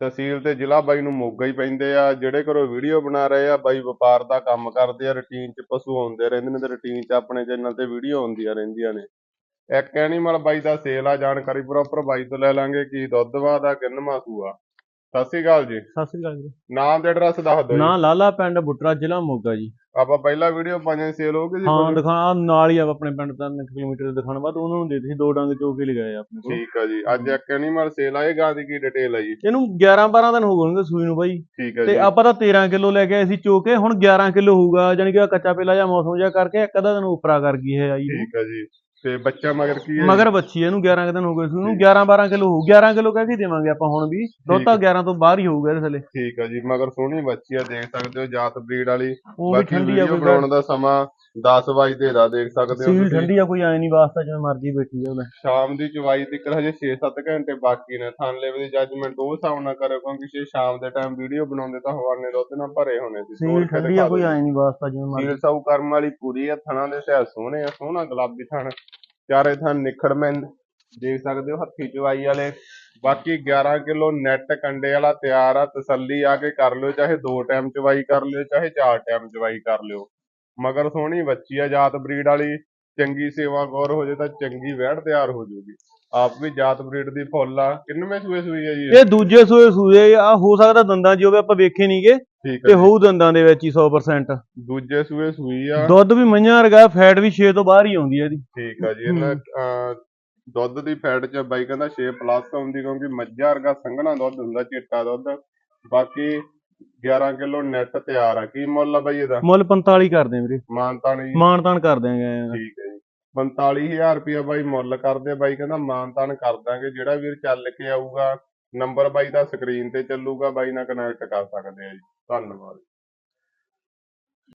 ਤਹਿਸੀਲ ਤੇ ਜ਼ਿਲ੍ਹਾ ਬਾਈ ਨੂੰ ਮੋਗਾ ਹੀ ਪੈਂਦੇ ਆ, ਜਿਹੜੇ ਘਰੋਂ ਵੀਡੀਓ ਬਣਾ ਰਹੇ ਆ, ਬਾਈ ਵਪਾਰ ਦਾ ਕੰਮ ਕਰਦੇ ਆ ਰੁਟੀਨ 'ਚ ਪਸ਼ੂ ਆਉਂਦੇ ਰਹਿੰਦੇ ਨੇ ਤੇ ਰੁਟੀਨ 'ਚ ਆਪਣੇ ਚੈਨਲ ਤੇ ਵੀਡੀਓ ਆਉਂਦੀਆਂ ਰਹਿੰਦੀਆਂ ਨੇ। ਇੱਕ ਐਨੀਮਲ ਬਾਈ ਦਾ ਸੇਲ ਆ, ਜਾਣਕਾਰੀ ਪ੍ਰੋਪਰ ਬਾਈ ਤੋਂ ਲੈ ਲਾਂਗੇ, ਕੀ ਦੁੱਧ ਵਾ ਦਾ ਕਿੰਨਵਾਂ ਸੂਆ ਸਤਿ ਸ਼੍ਰੀ ਅਕਾਲ ਜੀ। ਸਤਿ ਸ੍ਰੀ ਅਕਾਲ ਜੀ। ਨਾਮ ਤੇ ਐਡਰੈਸ ਦੱਸ ਦਿਓ ਜੀ। ਨਾਂ ਲਾਲਾ ਪਿੰਡ ਬੁੱਟਰਾ ਜ਼ਿਲ੍ਹਾ ਮੋਗਾ ਜੀ। ਆਪਾਂ ਪਹਿਲਾਂ ਵੀਡੀਓ ਪਾਈਆਂ ਸੇਲ ਹੋ ਗਈ ਜੀ ਹਾਂ? ਦਿਖਾ ਨਾਲ ਹੀ ਆ ਆਪਣੇ ਪਿੰਡ ਦਾ 1 ਕਿਲੋਮੀਟਰ ਦੇ ਦਿਖਾਣ ਬਾਅਦ ਉਹਨਾਂ ਨੂੰ ਦੇ ਦਿੱਤੀ ਦੋ ਡੰਗ ਚੋ ਕੇ ਲਗਾਏ ਆਪਣੇ ਕੋਲ। ਠੀਕ ਆ ਜੀ। ਅੱਜ ਇੱਕ ਐਨੀਮਲ ਸੇਲ ਆ ਇਹ ਗਾਂ ਦੀ ਕੀ ਡਿਟੇਲ ਆ ਜੀ? ਇਹਨੂੰ 11 12 ਦਿਨ ਹੋ ਗਏ ਸੂਈ ਨੂੰ ਬਾਈ। ਠੀਕ ਆ ਤੇ ਆਪਾਂ ਤਾਂ 13 ਕਿਲੋ ਲੈ ਕੇ ਆਏ ਸੀ ਚੋ ਕੇ ਹੁਣ 11 ਕਿਲੋ ਹੋਊਗਾ। ਜਾਨੀ ਕਿ ਆਹ ਕੱਚਾ ਪੇਲਾ ਜਾਂ ਮੌਸਮ ਜਿਹਾ ਕਰਕੇ ਇੱਕ ਅੱਧਾ ਦਿਨ ਉਪਰਾ ਕਰ ਗਈ ਹੈ ਆਈ ਠੀਕ ਆ ਜੀ। ਤੇ ਬੱਚਾ ਮਗਰ ਕੀ ਹੈ? ਮਗਰ ਬੱਚੀ ਹੈ, ਇਹਨੂੰ 11 ਕੁ ਦਿਨ ਹੋ ਗਏ ਸੀ। ਉਹਨੂੰ 11 12 ਕਿਲੋ ਹੋਊ 11 ਕਿਲੋ ਕਹਿ ਕੇ ਦੇਵਾਂਗੇ ਆਪਾਂ ਹੁਣ ਵੀ। ਦੁੱਧ ਤਾਂ 11 ਤੋਂ ਬਾਹਰ ਹੀ ਹੋਊਗਾ ਇਹਦੇ ਥੱਲੇ। ਠੀਕ ਆ ਜੀ ਮਗਰ ਸੋਹਣੀ ਬੱਚੀ ਆ ਦੇਖ ਸਕਦੇ ਹੋ ਜਾਤ ਬਰੀਡ ਵਾਲੀ। ਉਹ ਵੀ ਬਾਕੀ ਠੰਡੀ ਆ ਵੀਡੀਓ ਕੋਈ ਬਣਾਉਣ ਦਾ ਸਮਾਂ 10 ਵਜੇ ਦਾ ਦੇਖ ਸਕਦੇ ਹੋ ਸੀਲ ਤੁਸੀਂ। ਠੰਡੀ ਆ ਕੋਈ ਐ ਨਹੀਂ ਵਾਸਤਾ ਜਿਵੇਂ ਮਰਜ਼ੀ ਬੈਠੀ ਉਹਦਾ ਸ਼ਾਮ ਦੀ ਚਵਾਈ ਤੱਕ ਹਜੇ 6-7 ਘੰਟੇ ਬਾਕੀ ਨੇ। ਲੈਵਲ ਦੀ ਜੱਜਮੈਂਟ ਉਹ ਹਿਸਾਬ ਨਾਲ ਕਰਿਓ ਕਿਉਂਕਿ ਜੇ ਸ਼ਾਮ ਦੇ ਟਾਈਮ ਵੀਡੀਓ ਬਣਾਉਂਦੇ ਤਾਂ ਹਵਾਨੇ ਦੁੱਧ ਨਾਲ ਭਰੇ ਹੋਣੇ ਸੀ। ਸੀਲ ਠੰਡੀ ਆ ਕੋਈ ਐ ਨਹੀਂ ਵਾਸਤਾ ਜਿਵੇਂ ਮਰਜ਼ੀ। ਸੀਲ ਸਾਊ ਕਰਮ ਵਾਲੀ ਪੂਰੀ ਆ ਥਣਾਂ ਦੇ ਸਿਆ ਸੋਹਣੇ ਆ ਸੋਹਣਾ ਗੁਲਾਬੀ ਥਣ। ਚਾਰੇ ਥਣ ਨਿਖੜਮੈਨ ਦੇਖ ਸਕਦੇ ਹੋ ਹੱਥੀ ਚਵਾਈ ਵਾਲੇ। ਬਾਕੀ 11 ਕਿਲੋ ਨੈਟ ਕੰਡੇ ਵਾਲਾ ਤਿਆਰ ਆ, ਤਸੱਲੀ ਆ ਕੇ ਕਰ ਲਿਓ, ਚਾਹੇ ਦੋ ਟਾਈਮ ਚਵਾਈ ਕਰ ਲਿਓ, ਚਾਹੇ ਚਾਰ ਟਾਈਮ ਚਵਾਈ ਕਰ ਲਿਓ। ਮਗਰ ਸੋਹਣੀ ਬੱਚੀ ਆ, ਜਾਤ ਬਰੀਡ ਵਾਲੀ, ਚੰਗੀ ਸੇਵਾ ਗੌਰ ਹੋ ਜੇ ਤਾਂ ਚੰਗੀ ਵਹਿੜ ਤਿਆਰ ਹੋ ਜਾਊਗੀ ਆਪ ਵੀ ਜਾਤ ਬਰੀਡ ਦੀ ਫੁੱਲ ਆ। ਕਿੰਨਵੇਂ ਸੂਏ ਸੂਈ ਆ ਜੀ ਇਹ? ਇਹ ਦੂਜੇ ਸੂਏ ਸੂਏ ਆ, ਹੋ ਸਕਦਾ ਦੰਦਾਂ 'ਚ ਹੋਵੇ, ਆਪਾਂ ਵੇਖੇ ਨਹੀਂਗੇ ਠੀਕ ਤੇ। ਹੋਊ ਦੰਦਾਂ ਦੇ ਵਿੱਚ ਹੀ 100% ਦੂਜੇ ਸੂਏ ਸੂਈ ਆ। ਦੁੱਧ ਵੀ ਮਈਆਂ ਵਰਗਾ ਫੈਟ ਵੀ 6 ਤੋਂ ਬਾਹਰ ਹੀ ਆਉਂਦੀ ਹੈ ਇਹਦੀ। ਠੀਕ ਆ ਜੀ ਇਹਨਾਂ ਅਹ, ਦੁੱਧ ਦੀ ਫੈਟ ਚ ਬਾਈ ਕਹਿੰਦਾ 6 ਪਲੱਸ ਆਉਂਦੀ ਕਿਉਂਕਿ ਮੱਝਾਂ ਵਰਗਾ ਸੰਘਣਾ ਦੁੱਧ ਹੁੰਦਾ ਚਿੱਟਾ ਦੁੱਧ। ਬਾਕੀ 11 ਕਿਲੋ ਨੈਟ ਤਿਆਰ ਆ। ਕੀ ਮੁੱਲ ਆ ਬਾਈ ਇਹਦਾ? ਮੁੱਲ 45 ਕਰਦੇ ਆ ਵੀਰੇ। ਮਾਨਤਾ ਨਹੀਂ ਮਾਨਤਾਨ ਕਰ ਦਿਆਂਗੇ ਠੀਕ ਹੈ ਜੀ। 45000 ਰੁਪਇਆ ਬਾਈ ਮੁੱਲ ਕਰਦੇ ਬਾਈ ਕਹਿੰਦਾ ਮਾਨਤਾਨ ਕਰ ਦਾਂਗੇ ਜਿਹੜਾ ਵੀਰ ਚੱਲ ਕੇ ਆਊਗਾ ਨੰਬਰ ਬਾਈ ਦਾ ਸਕਰੀਨ ਤੇ ਚੱਲੂਗਾ ਬਾਈ ਨਾਲ ਕਨੈਕਟ ਕਰ ਸਕਦੇ ਆ ਜੀ। ਧੰਨਵਾਦ।